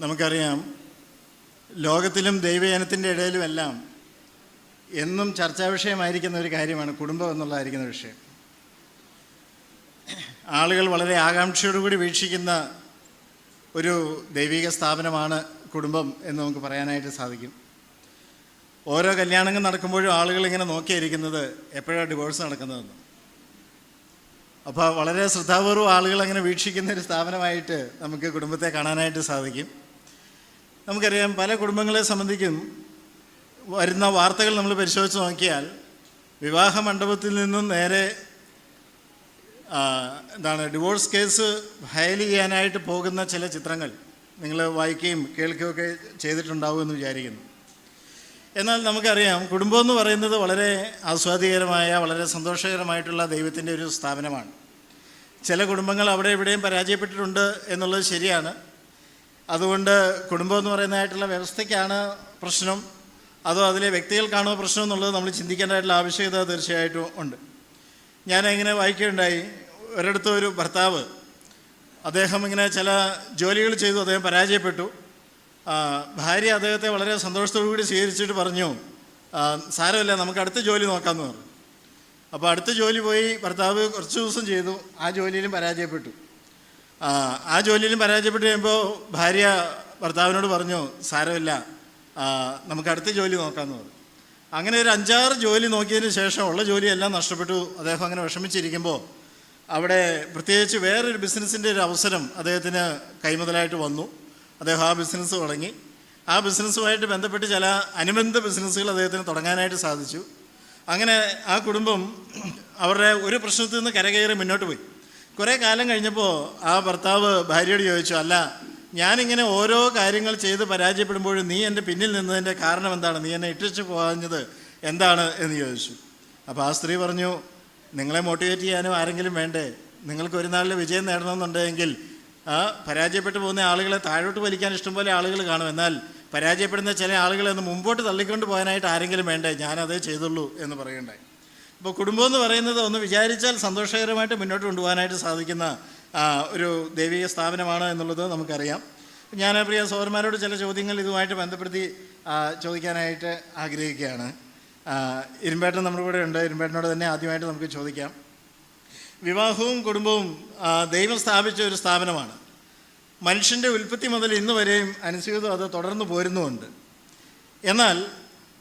നമുക്കറിയാം ലോകത്തിലും ദൈവജനത്തിന്റെ ഇടയിലുമെല്ലാം എന്നും ചർച്ചാ വിഷയമായിരിക്കുന്ന ഒരു കാര്യമാണ് കുടുംബം എന്നുള്ളതായിരിക്കുന്ന വിഷയം. ആളുകൾ വളരെ ആകാംക്ഷയോടുകൂടി വീക്ഷിക്കുന്ന ഒരു ദൈവിക സ്ഥാപനമാണ് കുടുംബം എന്ന് നമുക്ക് പറയാനായിട്ട് സാധിക്കും. ഓരോ കല്യാണങ്ങൾ നടക്കുമ്പോഴും ആളുകൾ ഇങ്ങനെ നോക്കിയിരിക്കുന്നത് എപ്പോഴാണ് ഡിവോഴ്സ് നടക്കുന്നതെന്ന്. അപ്പോൾ വളരെ ശ്രദ്ധാപൂർവം ആളുകൾ അങ്ങനെ വീക്ഷിക്കുന്ന ഒരു സ്ഥാപനമായിട്ട് നമുക്ക് കുടുംബത്തെ കാണാനായിട്ട് സാധിക്കും. നമുക്കറിയാം പല കുടുംബങ്ങളെ സംബന്ധിക്കും വരുന്ന വാർത്തകൾ നമ്മൾ പരിശോധിച്ച് നോക്കിയാൽ വിവാഹ മണ്ഡപത്തിൽ നിന്നും നേരെ എന്താണ് ഡിവോഴ്സ് കേസ് ഫയൽ ചെയ്യാനായിട്ട് പോകുന്ന ചില ചിത്രങ്ങൾ നിങ്ങൾ വായിക്കുകയും കേൾക്കുകയൊക്കെ ചെയ്തിട്ടുണ്ടാവും ചെയ്തിട്ടുണ്ടാവുമെന്ന് വിചാരിക്കുന്നു. എന്നാൽ നമുക്കറിയാം കുടുംബം എന്ന് പറയുന്നത് വളരെ ആസ്വാദികരമായ വളരെ സന്തോഷകരമായിട്ടുള്ള ദൈവത്തിന്റെ ഒരു സ്ഥാപനമാണ്. ചില കുടുംബങ്ങൾ അവിടെ ഇവിടെയും പരാജയപ്പെട്ടിട്ടുണ്ട് എന്നുള്ളത് ശരിയാണ്. അതുകൊണ്ട് കുടുംബം എന്ന് പറയുന്നതായിട്ടുള്ള വ്യവസ്ഥയ്ക്കാണ് പ്രശ്നം. അതോ അതിലെ വ്യക്തികൾക്കാണോ പ്രശ്നം എന്നുള്ളത് നമ്മൾ ചിന്തിക്കേണ്ടതായിട്ടുള്ള ആവശ്യകത തീർച്ചയായിട്ടും ഉണ്ട്. ഞാൻ ഇങ്ങനെ വായിക്കുകയുണ്ടായി. ഒരിടത്ത് ഒരു ഭർത്താവ് അദ്ദേഹം ഇങ്ങനെ ചില ജോലികൾ ചെയ്തു അദ്ദേഹം പരാജയപ്പെട്ടു. ഭാര്യ അദ്ദേഹത്തെ വളരെ സന്തോഷത്തോടു കൂടി സ്വീകരിച്ചിട്ട് പറഞ്ഞു സാരമല്ല നമുക്ക് അടുത്ത ജോലി നോക്കാമെന്ന് പറഞ്ഞു. അപ്പോൾ അടുത്ത ജോലി പോയി ഭർത്താവ് കുറച്ച് ദിവസം ചെയ്തു ആ ജോലിയിലും പരാജയപ്പെട്ടു. ആ, ജോലിയിലും പരാജയപ്പെട്ട് കഴിയുമ്പോൾ ഭാര്യ ഭർത്താവിനോട് പറഞ്ഞു സാരമില്ല. നമുക്ക് അടുത്ത ജോലി നോക്കാമെന്ന് പറഞ്ഞു. അങ്ങനെ ഒരു അഞ്ചാറ് ജോലി നോക്കിയതിന് ശേഷം ഉള്ള ജോലിയെല്ലാം നഷ്ടപ്പെട്ടു. അദ്ദേഹം അങ്ങനെ വിഷമിച്ചിരിക്കുമ്പോൾ അവിടെ പ്രത്യേകിച്ച് വേറൊരു ബിസിനസ്സിന്റെ ഒരു അവസരം അദ്ദേഹത്തിന് കൈമുതലായിട്ട് വന്നു. അദ്ദേഹം ആ ബിസിനസ് തുടങ്ങി. ആ ബിസിനസ്സുമായിട്ട് ബന്ധപ്പെട്ട് ചില അനുബന്ധ ബിസിനസ്സുകൾ അദ്ദേഹത്തിന് തുടങ്ങാനായിട്ട് സാധിച്ചു. അങ്ങനെ ആ കുടുംബം അവരുടെ ഒരു പ്രശ്നത്തിൽ നിന്ന് കരകയറി മുന്നോട്ട് പോയി. കുറേ കാലം കഴിഞ്ഞപ്പോൾ ആ ഭർത്താവ് ഭാര്യയോട് ചോദിച്ചു അല്ല ഞാനിങ്ങനെ ഓരോ കാര്യങ്ങൾ ചെയ്ത് പരാജയപ്പെടുമ്പോഴും നീ എന്റെ പിന്നിൽ നിന്നതിന്റെ കാരണം എന്താണ്? നീ എന്നെ ഇട്ടിച്ച് പോകാഞ്ഞത് എന്താണ്? എന്ന് ചോദിച്ചു. അപ്പോൾ ആ സ്ത്രീ പറഞ്ഞു നിങ്ങളെ മോട്ടിവേറ്റ് ചെയ്യാനും ആരെങ്കിലും വേണ്ടേ? നിങ്ങൾക്ക് ഒരു നാളിൽ വിജയം നേടണമെന്നുണ്ടെങ്കിൽ പരാജയപ്പെട്ടു പോകുന്ന ആളുകളെ താഴോട്ട് വലിക്കാൻ ഇഷ്ടംപോലെ ആളുകൾ കാണും. എന്നാൽ പരാജയപ്പെടുന്ന ചില ആളുകളെ ഒന്ന് മുമ്പോട്ട് തള്ളിക്കൊണ്ട് പോകാനായിട്ട് ആരെങ്കിലും വേണ്ടേ? ഞാനതേ ചെയ്തുള്ളൂ എന്ന് പറയുണ്ടായി അപ്പോൾ കുടുംബം എന്ന് പറയുന്നത് ഒന്ന് വിചാരിച്ചാൽ സന്തോഷകരമായിട്ട് മുന്നോട്ട് കൊണ്ടുപോകാനായിട്ട് സാധിക്കുന്ന ഒരു ദൈവിക സ്ഥാപനമാണ് എന്നുള്ളത് നമുക്കറിയാം. ഞാൻ പ്രിയ സഹോദരന്മാരോട് ചില ചോദ്യങ്ങൾ ഇതുമായിട്ട് ബന്ധപ്പെടുത്തി ചോദിക്കാനായിട്ട് ആഗ്രഹിക്കുകയാണ്. ഇരുമ്പേട്ടൻ നമ്മുടെ കൂടെ ഉണ്ട്. ഇരുമ്പേട്ടനോട് തന്നെ ആദ്യമായിട്ട് നമുക്ക് ചോദിക്കാം. വിവാഹവും കുടുംബവും ദൈവം സ്ഥാപിച്ച ഒരു സ്ഥാപനമാണ്. മനുഷ്യന്റെ ഉൽപ്പത്തി മുതൽ ഇന്ന് വരെയും അനുസ്യൂതം അത് തുടർന്നു പോരുന്നുമുണ്ട്. എന്നാൽ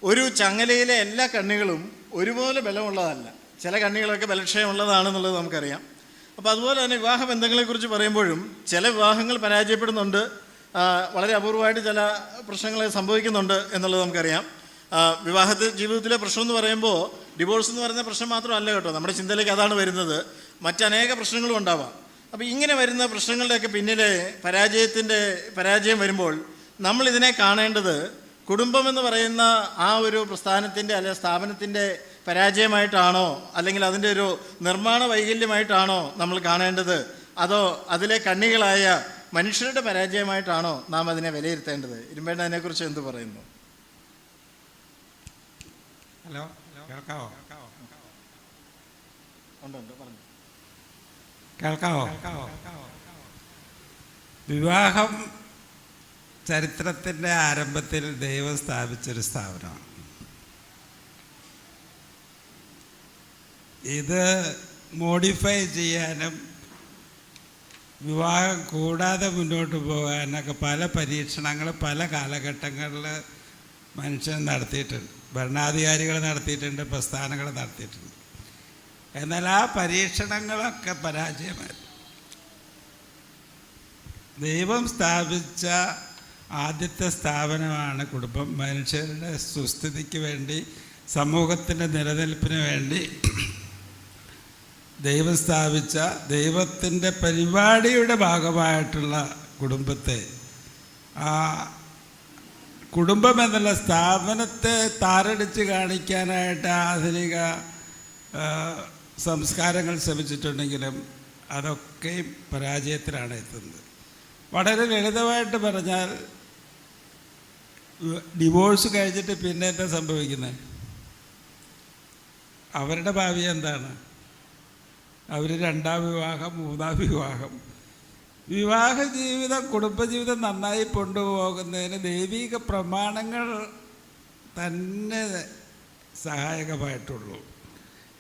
ഒരു ചങ്ങലയിലെ എല്ലാ കണ്ണികളും ഒരുപോലെ ബലമുള്ളതല്ല. ചില കണ്ണികളൊക്കെ ബലക്ഷയമുള്ളതാണെന്നുള്ളത് നമുക്കറിയാം. അപ്പോൾ അതുപോലെ തന്നെ വിവാഹ ബന്ധങ്ങളെക്കുറിച്ച് പറയുമ്പോഴും ചില വിവാഹങ്ങൾ പരാജയപ്പെടുന്നുണ്ട്. വളരെ അപൂർവമായിട്ട് ചില പ്രശ്നങ്ങൾ സംഭവിക്കുന്നുണ്ട് എന്നുള്ളത് നമുക്കറിയാം. വിവാഹത്തിൽ ജീവിതത്തിലെ പ്രശ്നം എന്ന് പറയുമ്പോൾ ഡിവോഴ്സ് എന്ന് പറയുന്ന പ്രശ്നം മാത്രമല്ല കേട്ടോ. നമ്മുടെ ചിന്തയിലേക്ക് അതാണ് വരുന്നത്. മറ്റനേക പ്രശ്നങ്ങളും ഉണ്ടാവാം. അപ്പോൾ ഇങ്ങനെ വരുന്ന പ്രശ്നങ്ങളുടെയൊക്കെ പിന്നിലെ പരാജയത്തിന്റെ പരാജയം വരുമ്പോൾ നമ്മളിതിനെ കാണേണ്ടത് കുടുംബം എന്ന് പറയുന്ന ആ ഒരു പ്രസ്ഥാനത്തിന്റെ അല്ലെ സ്ഥാപനത്തിന്റെ പരാജയമായിട്ടാണോ അല്ലെങ്കിൽ അതിന്റെ ഒരു നിർമ്മാണ വൈകല്യമായിട്ടാണോ നമ്മൾ കാണേണ്ടത്? അതോ അതിലെ കണ്ണികളായ മനുഷ്യരുടെ പരാജയമായിട്ടാണോ നാം അതിനെ വിലയിരുത്തേണ്ടത്? ഇരുമ്പേണ്ട അതിനെക്കുറിച്ച് എന്ത് പറയുന്നു? ഹലോ കേൾക്കാവോ? കേൾക്കാവോ? വിവാഹം ചരിത്രത്തിന്റെ ആരംഭത്തിൽ ദൈവം സ്ഥാപിച്ചൊരു സ്ഥാപനമാണ്. ഇത് മോഡിഫൈ ചെയ്യാനും വിവാഹം കൂടാതെ മുന്നോട്ട് പോകാനൊക്കെ പല പരീക്ഷണങ്ങൾ പല കാലഘട്ടങ്ങളിൽ മനുഷ്യൻ നടത്തിയിട്ടുണ്ട്. ഭരണാധികാരികൾ നടത്തിയിട്ടുണ്ട് പ്രസ്ഥാനങ്ങൾ നടത്തിയിട്ടുണ്ട്. എന്നാൽ ആ പരീക്ഷണങ്ങളൊക്കെ പരാജയമായി ദൈവം സ്ഥാപിച്ച ആദ്യത്തെ സ്ഥാപനമാണ് കുടുംബം. മനുഷ്യരുടെ സുസ്ഥിതിക്ക് വേണ്ടി സമൂഹത്തിന്റെ നിലനിൽപ്പിന് വേണ്ടി ദൈവം സ്ഥാപിച്ച ദൈവത്തിന്റെ പരിപാടിയുടെ ഭാഗമായിട്ടുള്ള കുടുംബത്തെ ആ കുടുംബം എന്നുള്ള സ്ഥാപനത്തെ താറടിച്ച് കാണിക്കാനായിട്ട് ആധുനിക സംസ്കാരങ്ങൾ ശ്രമിച്ചിട്ടുണ്ടെങ്കിലും അതൊക്കെയും പരാജയത്തിലാണ് എത്തുന്നത്. വളരെ ലളിതമായിട്ട് പറഞ്ഞാൽ ഡിവോഴ്സ് കഴിഞ്ഞിട്ട് പിന്നെ എന്താ സംഭവിക്കുന്നത് അവരുടെ ഭാവി എന്താണ്? അവർ രണ്ടാം വിവാഹം മൂന്നാം വിവാഹം. വിവാഹ ജീവിതം കുടുംബജീവിതം നന്നായി കൊണ്ടുപോകുന്നതിന് ദൈവിക പ്രമാണങ്ങൾ തന്നെ സഹായകമായിട്ടുള്ളൂ.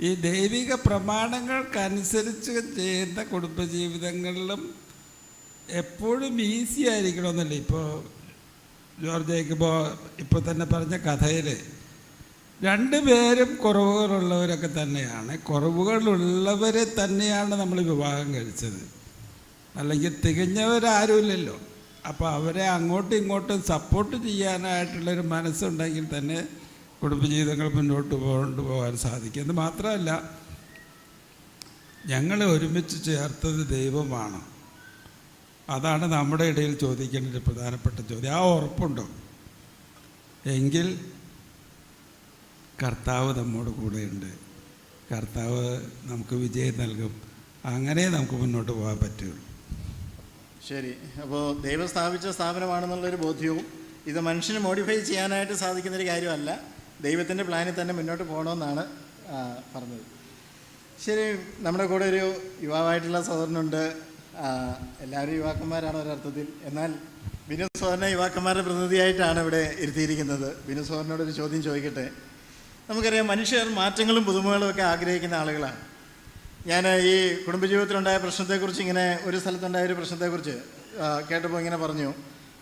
ഈ ദൈവിക പ്രമാണങ്ങൾക്കനുസരിച്ച് ചെയ്യുന്ന കുടുംബജീവിതങ്ങളിലും എപ്പോഴും ഈസി ആയിരിക്കണമെന്നല്ല. ഇപ്പോൾ ജോർജ് ഇപ്പോൾ ഇപ്പോൾ തന്നെ പറഞ്ഞ കഥയിൽ രണ്ടുപേരും കുറവുകളുള്ളവരൊക്കെ തന്നെയാണ്. കുറവുകളുള്ളവരെ തന്നെയാണ് നമ്മൾ വിവാഹം കഴിച്ചത്. അല്ലെങ്കിൽ തികഞ്ഞവരാരുമില്ലല്ലോ. അപ്പോൾ അവരെ അങ്ങോട്ടും ഇങ്ങോട്ടും സപ്പോർട്ട് ചെയ്യാനായിട്ടുള്ളൊരു മനസ്സുണ്ടെങ്കിൽ തന്നെ കുടുംബജീവിതങ്ങൾ മുന്നോട്ട് കൊണ്ടുപോകാൻ സാധിക്കും. എന്ന് മാത്രമല്ല ഞങ്ങളെ ഒരുമിച്ച് ചേർത്തത് ദൈവമാണ്. അതാണ് നമ്മുടെ ഇടയിൽ ചോദിക്കേണ്ട ഒരു പ്രധാനപ്പെട്ട ചോദ്യം. ആ ഉറപ്പുണ്ടോ? എങ്കിൽ കർത്താവ് നമ്മോട് കൂടെയുണ്ട്. കർത്താവ് നമുക്ക് വിജയം നൽകും. അങ്ങനെ നമുക്ക് മുന്നോട്ട് പോകാൻ പറ്റുള്ളൂ. ശരി. അപ്പോൾ ദൈവം സ്ഥാപിച്ച സ്ഥാപനമാണെന്നുള്ളൊരു ബോധ്യവും ഇത് മനുഷ്യന് മോഡിഫൈ ചെയ്യാനായിട്ട് സാധിക്കുന്നൊരു കാര്യമല്ല. ദൈവത്തിന്റെ പ്ലാനിൽ തന്നെ മുന്നോട്ട് പോകണമെന്നാണ് പറഞ്ഞത്. ശരി നമ്മുടെ കൂടെ ഒരു യുവാവായിട്ടുള്ള സഹോദരനുണ്ട്. എല്ലാവരും യുവാക്കന്മാരാണ് ഒരർത്ഥത്തിൽ. എന്നാൽ വിനോദ് സഹോദരനെ യുവാക്കന്മാരുടെ പ്രതിനിധിയായിട്ടാണ് ഇവിടെ ഇരുത്തിയിരിക്കുന്നത്. വിനോദ് ഒരു ചോദ്യം ചോദിക്കട്ടെ? നമുക്കറിയാം മനുഷ്യർ മാറ്റങ്ങളും പുതുമകളും ഒക്കെ ആഗ്രഹിക്കുന്ന ആളുകളാണ്. ഞാൻ ഈ കുടുംബജീവിതത്തിലുണ്ടായ പ്രശ്നത്തെക്കുറിച്ച് ഇങ്ങനെ ഒരു സ്ഥലത്തുണ്ടായ ഒരു പ്രശ്നത്തെക്കുറിച്ച് കേട്ടപ്പോൾ ഇങ്ങനെ പറഞ്ഞു.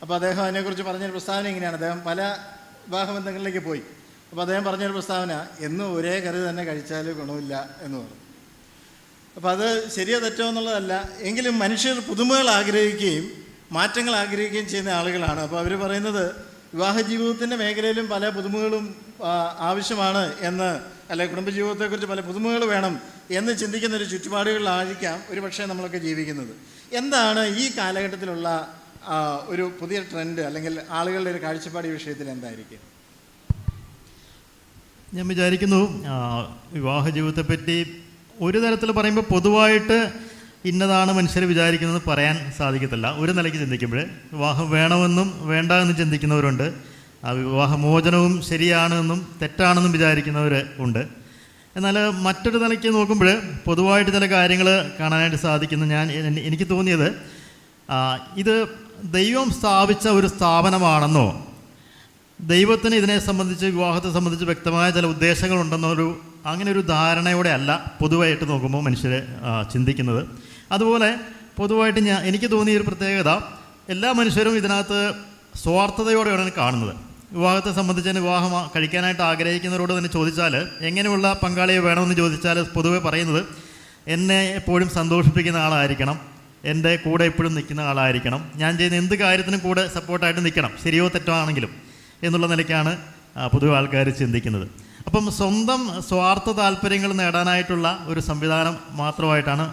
അപ്പോൾ അദ്ദേഹം അതിനെക്കുറിച്ച് പറഞ്ഞൊരു പ്രസ്താവന ഇങ്ങനെയാണ്. അദ്ദേഹം പല വിവാഹബന്ധങ്ങളിലേക്ക് പോയി. അപ്പോൾ അദ്ദേഹം പറഞ്ഞൊരു പ്രസ്താവന എന്നും ഒരേ കറി തന്നെ കഴിച്ചാൽ ഗുണമില്ല എന്ന് പറഞ്ഞു. അപ്പോൾ അത് ശരിയോ തെറ്റോ എന്നുള്ളതല്ല. എങ്കിലും മനുഷ്യർ പുതുമകൾ ആഗ്രഹിക്കുകയും മാറ്റങ്ങൾ ആഗ്രഹിക്കുകയും ചെയ്യുന്ന ആളുകളാണ്. അപ്പോൾ അവർ പറയുന്നത് വിവാഹ ജീവിതത്തിന്റെ മേഖലയിലും പല പുതുമകളും ആവശ്യമാണ് എന്ന് അല്ലെ കുടുംബജീവിതത്തെക്കുറിച്ച് പല പുതുമകൾ വേണം എന്ന് ചിന്തിക്കുന്ന ഒരു ചുറ്റുപാടുകളിലായിരിക്കാം ഒരു പക്ഷേ നമ്മളൊക്കെ ജീവിക്കുന്നത്. എന്താണ് ഈ കാലഘട്ടത്തിലുള്ള ഒരു പുതിയ ട്രെൻഡ് അല്ലെങ്കിൽ ആളുകളുടെ ഒരു കാഴ്ചപ്പാട് ഈ വിഷയത്തിൽ എന്തായിരിക്കും? ഞാൻ വിചാരിക്കുന്നു വിവാഹ ജീവിതത്തെപ്പറ്റി ഒരു തരത്തിൽ പറയുമ്പോൾ പൊതുവായിട്ട് ഇന്നതാണ് മനുഷ്യർ വിചാരിക്കുന്നത് പറയാൻ സാധിക്കത്തില്ല. ഒരു നിലയ്ക്ക് ചിന്തിക്കുമ്പോൾ വിവാഹം വേണമെന്നും വേണ്ട എന്ന് ചിന്തിക്കുന്നവരുണ്ട്. ആ വിവാഹമോചനവും ശരിയാണെന്നും തെറ്റാണെന്നും വിചാരിക്കുന്നവർ ഉണ്ട്. എന്നാൽ മറ്റൊരു നിലയ്ക്ക് നോക്കുമ്പോൾ പൊതുവായിട്ട് ചില കാര്യങ്ങൾ കാണാനായിട്ട് സാധിക്കുന്നു. ഞാൻ എനിക്ക് തോന്നിയത് ഇത് ദൈവം സ്ഥാപിച്ച ഒരു സ്ഥാപനമാണെന്നോ ദൈവത്തിന് ഇതിനെ സംബന്ധിച്ച് വിവാഹത്തെ സംബന്ധിച്ച് വ്യക്തമായ ചില ഉദ്ദേശങ്ങളുണ്ടെന്നൊരു അങ്ങനെ ഒരു ധാരണയോടെ അല്ല പൊതുവായിട്ട് നോക്കുമ്പോൾ മനുഷ്യരെ ചിന്തിക്കുന്നത്. അതുപോലെ പൊതുവായിട്ട് ഞാൻ എനിക്ക് തോന്നിയ ഒരു പ്രത്യേകത എല്ലാ മനുഷ്യരും ഇതിനകത്ത് സ്വാർത്ഥതയോടെയാണ് കാണുന്നത്. വിവാഹത്തെ സംബന്ധിച്ച് തന്നെ വിവാഹം കഴിക്കാനായിട്ട് ആഗ്രഹിക്കുന്നവരോട് തന്നെ ചോദിച്ചാൽ എങ്ങനെയുള്ള പങ്കാളിയെ വേണമെന്ന് ചോദിച്ചാൽ പൊതുവെ പറയുന്നത് എന്നെ എപ്പോഴും സന്തോഷിപ്പിക്കുന്ന ആളായിരിക്കണം. എന്റെ കൂടെ എപ്പോഴും നിൽക്കുന്ന ആളായിരിക്കണം. ഞാൻ ചെയ്യുന്ന എന്ത് കാര്യത്തിനും കൂടെ സപ്പോർട്ടായിട്ട് നിൽക്കണം. ശരിയോ തെറ്റോ ആണെങ്കിലും. എന്നുള്ള നിലയ്ക്കാണ് പൊതുവെ ആൾക്കാർ ചിന്തിക്കുന്നത്. അപ്പം സ്വന്തം സ്വാർത്ഥ താല്പര്യങ്ങൾ നേടാനായിട്ടുള്ള ഒരു സംവിധാനം മാത്രമായിട്ടാണ്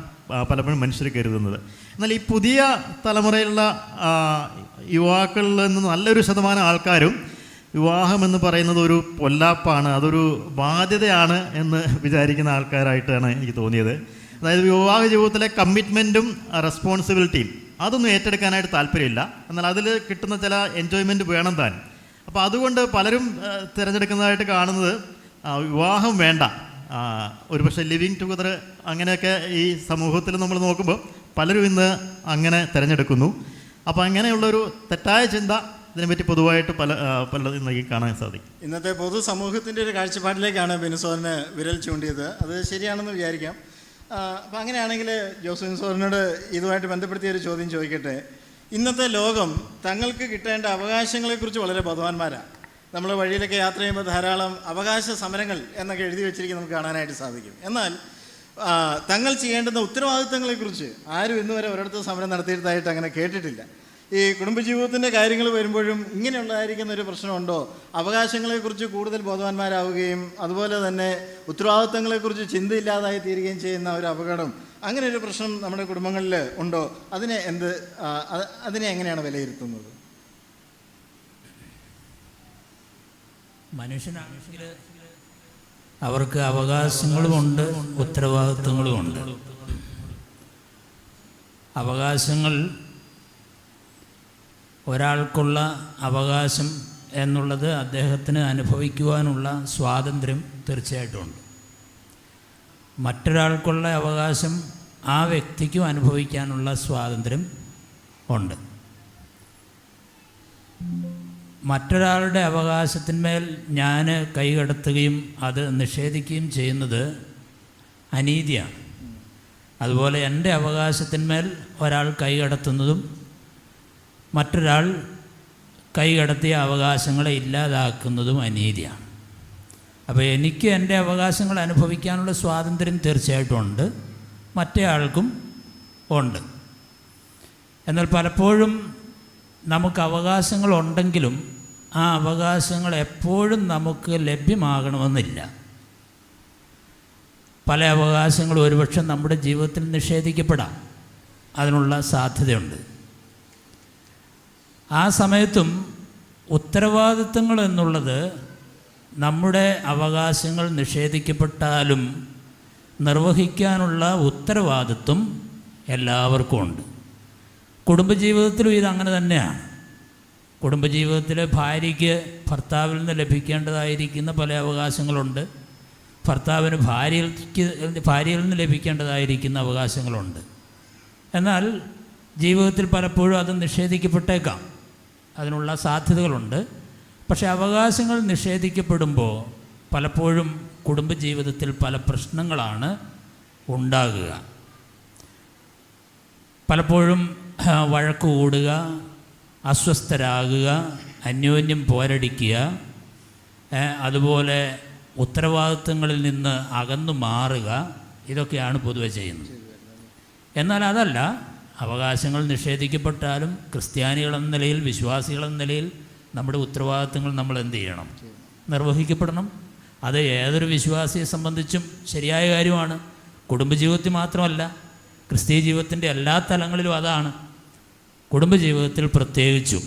പലപ്പോഴും മനുഷ്യർ കരുതുന്നത്. എന്നാൽ ഈ പുതിയ തലമുറയിലുള്ള യുവാക്കളിൽ നിന്ന് നല്ലൊരു ശതമാനം ആൾക്കാരും വിവാഹം എന്ന് പറയുന്നത് ഒരു പൊല്ലാപ്പാണ് അതൊരു ബാധ്യതയാണ് എന്ന് വിചാരിക്കുന്ന ആൾക്കാരായിട്ടാണ് എനിക്ക് തോന്നിയത്. അതായത് വിവാഹ ജീവിതത്തിലെ കമ്മിറ്റ്മെന്റും റെസ്പോൺസിബിലിറ്റിയും അതൊന്നും ഏറ്റെടുക്കാനായിട്ട് താല്പര്യമില്ല. എന്നാൽ അതിൽ കിട്ടുന്ന ചില എൻജോയ്മെന്റ് വേണം താൻ. അപ്പോൾ അതുകൊണ്ട് പലരും തിരഞ്ഞെടുക്കുന്നതായിട്ട് കാണുന്നത് വിവാഹം വേണ്ട. ഒരുപക്ഷെ ലിവിങ് ടുഗദർ അങ്ങനെയൊക്കെ ഈ സമൂഹത്തിൽ നമ്മൾ നോക്കുമ്പോൾ പലരും ഇന്ന് അങ്ങനെ തിരഞ്ഞെടുക്കുന്നു. അപ്പോൾ അങ്ങനെയുള്ളൊരു തെറ്റായ ചിന്ത ഇതിനെപ്പറ്റി പൊതുവായിട്ട് പല പലതും ഇന്ന് കാണാൻ സാധിക്കും. ഇന്നത്തെ പൊതു പൊതുസമൂഹത്തിന്റെ ഒരു കാഴ്ചപ്പാടിലേക്കാണ് ബിനുസോറിന് വിരൽ ചൂണ്ടിയത്. അത് ശരിയാണെന്ന് വിചാരിക്കാം. അപ്പം അങ്ങനെയാണെങ്കിൽ ജോസഫിൻ സോറിനോട് ഇതുമായിട്ട് ബന്ധപ്പെടുത്തിയ ഒരു ചോദ്യം ചോദിക്കട്ടെ. ഇന്നത്തെ ലോകം തങ്ങൾക്ക് കിട്ടേണ്ട അവകാശങ്ങളെക്കുറിച്ച് വളരെ ബോധവാന്മാരാണ് നമ്മൾ വഴിയിലൊക്കെ യാത്ര ചെയ്യുമ്പോൾ ധാരാളം അവകാശ സമരങ്ങൾ എന്നൊക്കെ എഴുതി വെച്ചിരിക്കും നമുക്ക് കാണാനായിട്ട് സാധിക്കും. എന്നാൽ തങ്ങൾ ചെയ്യേണ്ടുന്ന ഉത്തരവാദിത്തങ്ങളെക്കുറിച്ച് ആരും ഇന്നുവരെ ഒരിടത്ത് സമരം നടത്തിയിട്ടായിട്ട് അങ്ങനെ കേട്ടിട്ടില്ല. ഈ കുടുംബജീവിതത്തിന്റെ കാര്യങ്ങൾ വരുമ്പോഴും ഇങ്ങനെയുള്ളതായിരിക്കുന്ന ഒരു പ്രശ്നമുണ്ടോ? അവകാശങ്ങളെക്കുറിച്ച് കൂടുതൽ ബോധവാന്മാരാവുകയും അതുപോലെ തന്നെ ഉത്തരവാദിത്തങ്ങളെക്കുറിച്ച് ചിന്തയില്ലാതായി തീരുകയും ചെയ്യുന്ന ഒരു അപകടം അങ്ങനെ ഒരു പ്രശ്നം നമ്മുടെ കുടുംബങ്ങളിൽ ഉണ്ടോ? അതിനെ എന്ത് അതിനെ എങ്ങനെയാണ് വിലയിരുത്തുന്നത്? മനുഷ്യനാണെങ്കിൽ അവർക്ക് അവകാശങ്ങളുമുണ്ട് ഉത്തരവാദിത്വങ്ങളുമുണ്ട്. അവകാശങ്ങൾ ഒരാൾക്കുള്ള അവകാശം എന്നുള്ളത് അദ്ദേഹത്തിന് അനുഭവിക്കുവാനുള്ള സ്വാതന്ത്ര്യം തീർച്ചയായിട്ടുമുണ്ട്. മറ്റൊരാൾക്കുള്ള അവകാശം ആ വ്യക്തിക്കും അനുഭവിക്കാനുള്ള സ്വാതന്ത്ര്യം ഉണ്ട്. മറ്റൊരാളുടെ അവകാശത്തിന്മേൽ ഞാൻ കൈകടത്തുകയും അത് നിഷേധിക്കുകയും ചെയ്യുന്നത് അനീതിയാണ്. അതുപോലെ എന്റെ അവകാശത്തിന്മേൽ ഒരാൾ കൈകടത്തുന്നതും മറ്റൊരാൾ കൈകടത്തിയ അവകാശങ്ങളെ ഇല്ലാതാക്കുന്നതും അനീതിയാണ്. അപ്പോൾ എനിക്ക് എന്റെ അവകാശങ്ങൾ അനുഭവിക്കാനുള്ള സ്വാതന്ത്ര്യം തീർച്ചയായിട്ടും ഉണ്ട്. മറ്റേ ആൾക്കും ഉണ്ട്. എന്നാൽ പലപ്പോഴും നമുക്ക് അവകാശങ്ങളുണ്ടെങ്കിലും ആ അവകാശങ്ങൾ എപ്പോഴും നമുക്ക് ലഭ്യമാകണമെന്നില്ല. പല അവകാശങ്ങളും ഒരുപക്ഷെ നമ്മുടെ ജീവിതത്തിൽ നിഷേധിക്കപ്പെടാം. അതിനുള്ള സാധ്യതയുണ്ട്. ആ സമയത്തും ഉത്തരവാദിത്തങ്ങൾ എന്നുള്ളത് നമ്മുടെ അവകാശങ്ങൾ നിഷേധിക്കപ്പെട്ടാലും നിർവഹിക്കാനുള്ള ഉത്തരവാദിത്വം എല്ലാവർക്കും ഉണ്ട് കുടുംബജീവിതത്തിലും ഇത് അങ്ങനെ തന്നെയാണ്. കുടുംബജീവിതത്തിൽ ഭാര്യയ്ക്ക് ഭർത്താവിൽ നിന്ന് ലഭിക്കേണ്ടതായിരിക്കുന്ന പല അവകാശങ്ങളുണ്ട്. ഭർത്താവിന് ഭാര്യയ്ക്ക് ഭാര്യയിൽ നിന്ന് ലഭിക്കേണ്ടതായിരിക്കുന്ന അവകാശങ്ങളുണ്ട്. എന്നാൽ ജീവിതത്തിൽ പലപ്പോഴും അത് നിഷേധിക്കപ്പെട്ടേക്കാം. അതിനുള്ള സാധ്യതകളുണ്ട്. പക്ഷേ അവകാശങ്ങൾ നിഷേധിക്കപ്പെടുമ്പോൾ പലപ്പോഴും കുടുംബജീവിതത്തിൽ പല പ്രശ്നങ്ങളാണ് ഉണ്ടാകുക. പലപ്പോഴും വഴക്ക് കൂടുക അസ്വസ്ഥരാകുക അന്യോന്യം പോരടിക്കുക അതുപോലെ ഉത്തരവാദിത്വങ്ങളിൽ നിന്ന് അകന്നു മാറുക ഇതൊക്കെയാണ് പൊതുവെ ചെയ്യുന്നത്. എന്നാൽ അതല്ല അവകാശങ്ങൾ നിഷേധിക്കപ്പെട്ടാലും ക്രിസ്ത്യാനികളെന്ന നിലയിൽ വിശ്വാസികളെന്ന നിലയിൽ നമ്മുടെ ഉത്തരവാദിത്തങ്ങൾ നമ്മൾ എന്ത് ചെയ്യണം? നിർവഹിക്കപ്പെടണം. അത് ഏതൊരു വിശ്വാസിയെ സംബന്ധിച്ചും ശരിയായ കാര്യമാണ്. കുടുംബജീവിതത്തിൽ മാത്രമല്ല ക്രിസ്തീയ ജീവിതത്തിന്റെ എല്ലാ തലങ്ങളിലും അതാണ്. കുടുംബജീവിതത്തിൽ പ്രത്യേകിച്ചും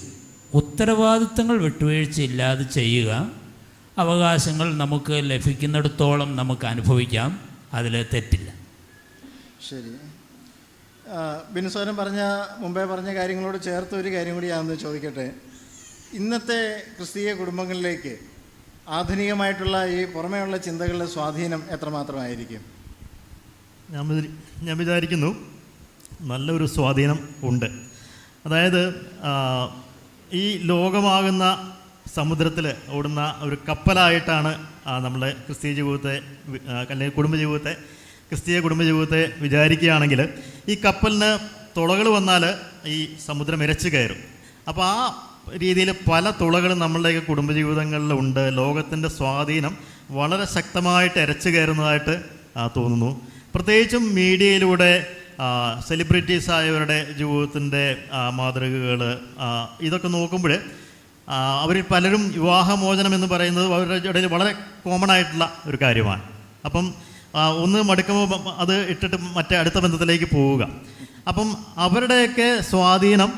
ഉത്തരവാദിത്തങ്ങൾ വിട്ടുവീഴ്ചയില്ലാതെ ചെയ്യുക അവകാശങ്ങൾ നമുക്ക് ലഭിക്കുന്നിടത്തോളം നമുക്ക് അനുഭവിക്കാം അതിൽ തെറ്റില്ല. ശരി. ബിനുസോനം പറഞ്ഞ മുമ്പേ പറഞ്ഞ കാര്യങ്ങളോട് ചേർത്ത് ഒരു കാര്യം കൂടി ഞാനൊന്ന് ചോദിക്കട്ടെ. ഇന്നത്തെ ക്രിസ്തീയ കുടുംബങ്ങളിലേക്ക് ആധുനികമായിട്ടുള്ള ഈ പുറമേയുള്ള ചിന്തകളുടെ സ്വാധീനം എത്രമാത്രമായിരിക്കും? ഞാൻ ഞാൻ വിചാരിക്കുന്നു നല്ലൊരു സ്വാധീനം ഉണ്ട്. അതായത് ഈ ലോകമാകുന്ന സമുദ്രത്തിൽ ഓടുന്ന ഒരു കപ്പലായിട്ടാണ് നമ്മളെ ക്രിസ്തീയ ജീവിതത്തെ അല്ലെങ്കിൽ കുടുംബജീവിതത്തെ ക്രിസ്തീയ കുടുംബജീവിതത്തെ വിചാരിക്കുകയാണെങ്കിൽ ഈ കപ്പലിന് തുളകൾ വന്നാൽ ഈ സമുദ്രം ഇരച്ചു കയറും. അപ്പോൾ ആ രീതിയിൽ പല തുളകളും നമ്മളുടെയൊക്കെ കുടുംബജീവിതങ്ങളിലുണ്ട് ലോകത്തിന്റെ സ്വാധീനം വളരെ ശക്തമായിട്ട് ഇരച്ചു കയറുന്നതായിട്ട് തോന്നുന്നു. പ്രത്യേകിച്ചും മീഡിയയിലൂടെ സെലിബ്രിറ്റീസ് ആയവരുടെ ജീവിതത്തിന്റെ മാതൃകകൾ ഇതൊക്കെ നോക്കുമ്പോൾ അവർ പലരും വിവാഹമോചനം എന്ന് പറയുന്നത് അവരുടെ ഇടയിൽ വളരെ കോമൺ ആയിട്ടുള്ള ഒരു കാര്യമാണ്. അപ്പം ഒന്ന് മടുക്കുമ്പോൾ അത് ഇട്ടിട്ട് മറ്റേ അടുത്ത ബന്ധത്തിലേക്ക് പോവുക. അപ്പം അവരുടെയൊക്കെ സ്വാധീനം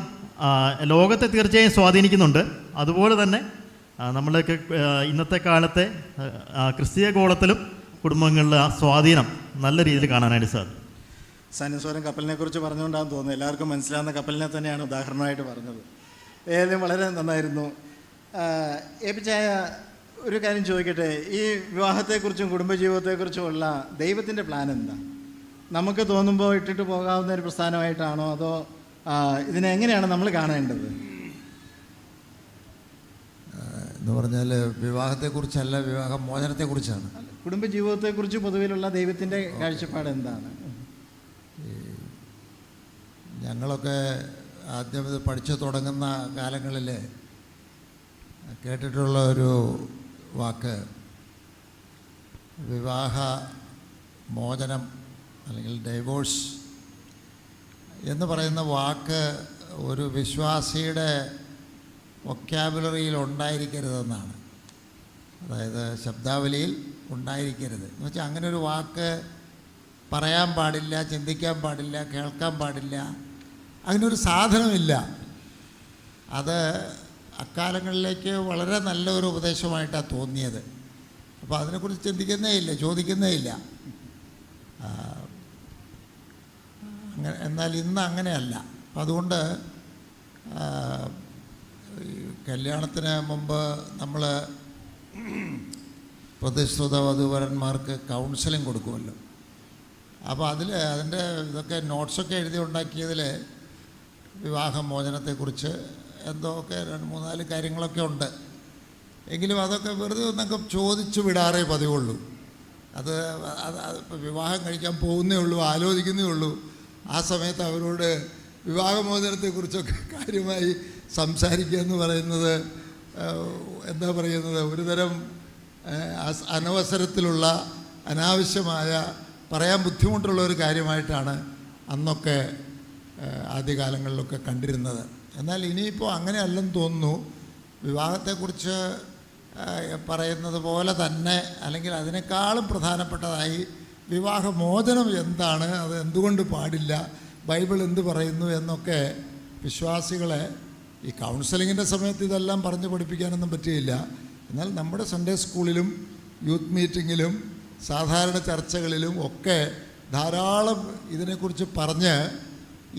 ലോകത്തെ തീർച്ചയായും സ്വാധീനിക്കുന്നുണ്ട്. അതുപോലെ തന്നെ നമ്മളൊക്കെ ഇന്നത്തെ കാലത്തെ ക്രിസ്തീയ ഗോളത്തിലും കുടുംബങ്ങളിലെ ആ സ്വാധീനം നല്ല രീതിയിൽ കാണാനായിട്ട് സാധിക്കും. സനുസ്വരം കപ്പലിനെ കുറിച്ച് പറഞ്ഞുകൊണ്ടാണെന്ന് തോന്നുന്നു. എല്ലാവർക്കും മനസ്സിലാവുന്ന കപ്പലിനെ തന്നെയാണ് ഉദാഹരണമായിട്ട് പറഞ്ഞത്. ഏതായാലും വളരെ നന്നായിരുന്നു. ഏപ്പിച്ചായ ഒരു കാര്യം ചോദിക്കട്ടെ? ഈ വിവാഹത്തെക്കുറിച്ചും കുടുംബജീവിതത്തെക്കുറിച്ചുമുള്ള ദൈവത്തിന്റെ പ്ലാൻ എന്താ നമുക്ക് തോന്നുമ്പോൾ ഇട്ടിട്ട് പോകാവുന്ന ഒരു പ്രസ്ഥാനമായിട്ടാണോ? അതോ ഇതിനെ എങ്ങനെയാണ് നമ്മൾ കാണേണ്ടത്? എന്ന് പറഞ്ഞാൽ വിവാഹത്തെക്കുറിച്ചല്ല വിവാഹ മോചനത്തെക്കുറിച്ചാണ് കുടുംബജീവിതത്തെക്കുറിച്ച് പൊതുവിലുള്ള ദൈവത്തിന്റെ കാഴ്ചപ്പാട് എന്താണ്? ഞങ്ങളൊക്കെ ആദ്യം ഇത് പഠിച്ചു തുടങ്ങുന്ന കാലങ്ങളിൽ കേട്ടിട്ടുള്ള ഒരു വാക്ക് വിവാഹ മോചനം അല്ലെങ്കിൽ ഡൈവോഴ്സ് എന്ന് പറയുന്ന വാക്ക് ഒരു വിശ്വാസിയുടെ വൊക്കാബുലറിയിൽ ഉണ്ടായിരിക്കരുതെന്നാണ്. അതായത് ശബ്ദാവലിയിൽ ഉണ്ടായിരിക്കരുത്. എന്ന് വെച്ചാൽ അങ്ങനെ ഒരു വാക്ക് പറയാൻ പാടില്ല ചിന്തിക്കാൻ പാടില്ല കേൾക്കാൻ പാടില്ല അങ്ങനെ ഒരു സാധനമില്ല. അത് അക്കാലങ്ങളിലേക്ക് വളരെ നല്ല ഒരു ഉപദേശമായിട്ടാണ് തോന്നിയത്. അപ്പോൾ അതിനെക്കുറിച്ച് ചിന്തിക്കുന്നേ ഇല്ല ചോദിക്കുന്നേ ഇല്ല. അങ്ങനെ എന്നാൽ ഇന്ന് അങ്ങനെയല്ല. അതുകൊണ്ട് കല്യാണത്തിന് മുമ്പ് നമ്മൾ പ്രതിശ്രുത വധുവരന്മാർക്ക് കൗൺസിലിംഗ് കൊടുക്കുമല്ലോ. അപ്പോൾ അതിൽ അതിന്റെ ഇതൊക്കെ നോട്ട്സൊക്കെ എഴുതി ഉണ്ടാക്കിയതിൽ വിവാഹമോചനത്തെക്കുറിച്ച് എന്തോ ഒക്കെ രണ്ട് മൂന്നാൽ കാര്യങ്ങളൊക്കെ ഉണ്ട്. എങ്കിലും അതൊക്കെ വെറുതെ ഒന്നൊക്കെ ചോദിച്ചു വിടാറേ പതിവുള്ളൂ. അത് വിവാഹം കഴിക്കാൻ പോകുന്നേ ഉള്ളൂ ആലോചിക്കുന്നേ ഉള്ളൂ. ആ സമയത്ത് അവരോട് വിവാഹമോചനത്തെക്കുറിച്ചൊക്കെ കാര്യമായി സംസാരിക്കുക എന്ന് പറയുന്നത് എന്താ പറയുന്നത്? ഒരുതരം അനവസരത്തിലുള്ള അനാവശ്യമായ പറയാൻ ബുദ്ധിമുട്ടുള്ള ഒരു കാര്യമായിട്ടാണ് അന്നൊക്കെ ആദ്യകാലങ്ങളിലൊക്കെ കണ്ടിരുന്നത്. എന്നാൽ ഇനിയിപ്പോൾ അങ്ങനെയല്ലെന്ന് തോന്നുന്നു. വിവാഹത്തെക്കുറിച്ച് പറയുന്നത് പോലെ തന്നെ അല്ലെങ്കിൽ അതിനേക്കാളും പ്രധാനപ്പെട്ടതായി വിവാഹമോചനം എന്താണ് അത് എന്തുകൊണ്ട് പാടില്ല ബൈബിൾ എന്ത് പറയുന്നു എന്നൊക്കെ വിശ്വാസികളെ ഈ കൗൺസിലിങ്ങിന്റെ സമയത്ത് ഇതെല്ലാം പറഞ്ഞു പഠിപ്പിക്കാനൊന്നും പറ്റിയില്ല. എന്നാൽ നമ്മുടെ സൺഡേ സ്കൂളിലും യൂത്ത് മീറ്റിങ്ങിലും സാധാരണ ചർച്ചകളിലും ഒക്കെ ധാരാളം ഇതിനെക്കുറിച്ച് പറഞ്ഞ്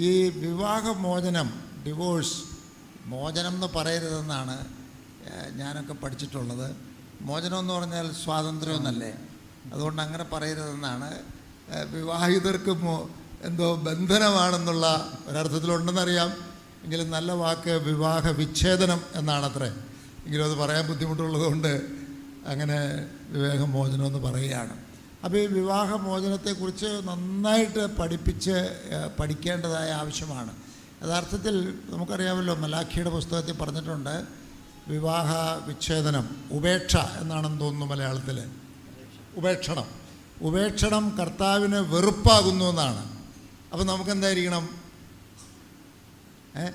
ഈ വിവാഹമോചനം ഡിവോഴ്സ് മോചനം എന്ന് പറയരുതെന്നാണ് ഞാനൊക്കെ പഠിച്ചിട്ടുള്ളത്. മോചനം എന്ന് പറഞ്ഞാൽ സ്വാതന്ത്ര്യം എന്നല്ലേ അതുകൊണ്ട് അങ്ങനെ പറയരുതെന്നാണ് വിവാഹിതർക്ക് എന്തോ ബന്ധനമാണെന്നുള്ള ഒരർത്ഥത്തിലുണ്ടെന്നറിയാം. എങ്കിലും നല്ല വാക്ക് വിവാഹ വിച്ഛേദനം എന്നാണത്രേ. എങ്കിലും അത് പറയാൻ ബുദ്ധിമുട്ടുള്ളതുകൊണ്ട് അങ്ങനെ വിവേകമോചനം എന്ന് പറയുകയാണ്. അപ്പോൾ ഈ വിവാഹമോചനത്തെക്കുറിച്ച് നന്നായിട്ട് പഠിപ്പിച്ച് പഠിക്കേണ്ടതായ ആവശ്യമാണ്. യഥാർത്ഥത്തിൽ നമുക്കറിയാമല്ലോ മലാഖിയുടെ പുസ്തകത്തിൽ പറഞ്ഞിട്ടുണ്ട് വിവാഹ വിച്ഛേദനം ഉപേക്ഷ എന്നാണെന്ന് തോന്നുന്നു മലയാളത്തിൽ ഉപേക്ഷണം. ഉപേക്ഷണം കർത്താവിന് വെറുപ്പാകുന്നു എന്നാണ്. അപ്പം നമുക്കെന്തായിരിക്കണം? ഏ?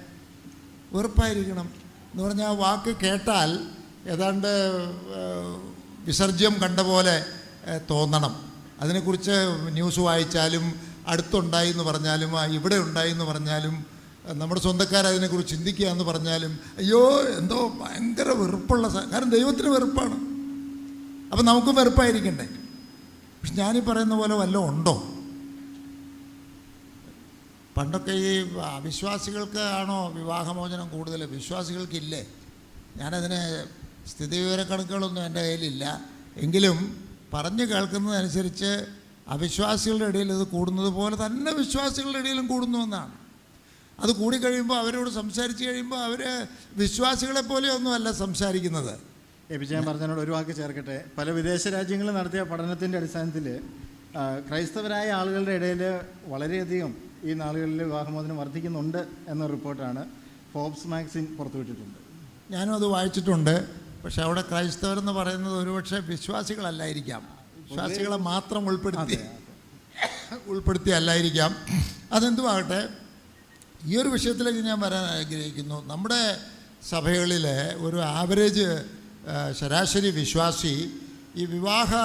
വെറുപ്പായിരിക്കണം. എന്ന് പറഞ്ഞാൽ ആ വാക്ക് കേട്ടാൽ ഏതാണ്ട് വിസർജ്യം കണ്ട പോലെ തോന്നണം. അതിനെക്കുറിച്ച് ന്യൂസ് വായിച്ചാലും അടുത്തുണ്ടായി എന്ന് പറഞ്ഞാലും ഇവിടെ ഉണ്ടായി എന്ന് പറഞ്ഞാലും നമ്മുടെ സ്വന്തക്കാർ അതിനെക്കുറിച്ച് ചിന്തിക്കുക എന്ന് പറഞ്ഞാലും അയ്യോ എന്തോ ഭയങ്കര വെറുപ്പുള്ള കാരണം ദൈവത്തിന് വെറുപ്പാണ്. അപ്പം നമുക്കും വെറുപ്പായിരിക്കണ്ടേ? പക്ഷെ ഞാനീ പറയുന്ന പോലെ വല്ലതും ഉണ്ടോ? പണ്ടൊക്കെ ഈ അവിശ്വാസികൾക്ക് ആണോ വിവാഹമോചനം കൂടുതൽ? വിശ്വാസികൾക്കില്ലേ? ഞാനതിന് സ്ഥിതിവിവരക്കണക്കുകളൊന്നും എന്റെ കയ്യിലില്ല. എങ്കിലും പറഞ്ഞു കേൾക്കുന്നതനുസരിച്ച് അവിശ്വാസികളുടെ ഇടയിൽ ഇത് കൂടുന്നത് പോലെ തന്നെ വിശ്വാസികളുടെ ഇടയിലും കൂടുന്നു എന്നാണ്. അത് കൂടിക്കഴിയുമ്പോൾ അവരോട് സംസാരിച്ച് കഴിയുമ്പോൾ അവർ വിശ്വാസികളെ പോലെയൊന്നുമല്ല സംസാരിക്കുന്നത്. വിജയൻ പറഞ്ഞതിനോട് ഒരു വാക്ക് ചേർക്കട്ടെ. പല വിദേശ രാജ്യങ്ങളിൽ നടത്തിയ പഠനത്തിന്റെ അടിസ്ഥാനത്തിൽ ക്രൈസ്തവരായ ആളുകളുടെ ഇടയിൽ വളരെയധികം ഈ നാളുകളിൽ വിവാഹമോചനം വർദ്ധിക്കുന്നുണ്ട് എന്ന റിപ്പോർട്ടാണ് ഫോബ്സ് മാഗസിൻ പുറത്തുവിട്ടിട്ടുണ്ട്. ഞാനും അത് വായിച്ചിട്ടുണ്ട്. പക്ഷെ അവിടെ ക്രൈസ്തവർ എന്ന് പറയുന്നത് ഒരുപക്ഷെ വിശ്വാസികളല്ലായിരിക്കാം. വിശ്വാസികളെ മാത്രം ഉൾപ്പെടുത്തി. ഉൾപ്പെടുത്തി അല്ലായിരിക്കാം. അതെന്തുമാകട്ടെ ഈ ഒരു വിഷയത്തിലേക്ക് ഞാൻ വരാൻ ആഗ്രഹിക്കുന്നു. നമ്മുടെ സഭകളിൽ ഒരു ആവറേജ് ശരാശരി വിശ്വാസി ഈ വിവാഹ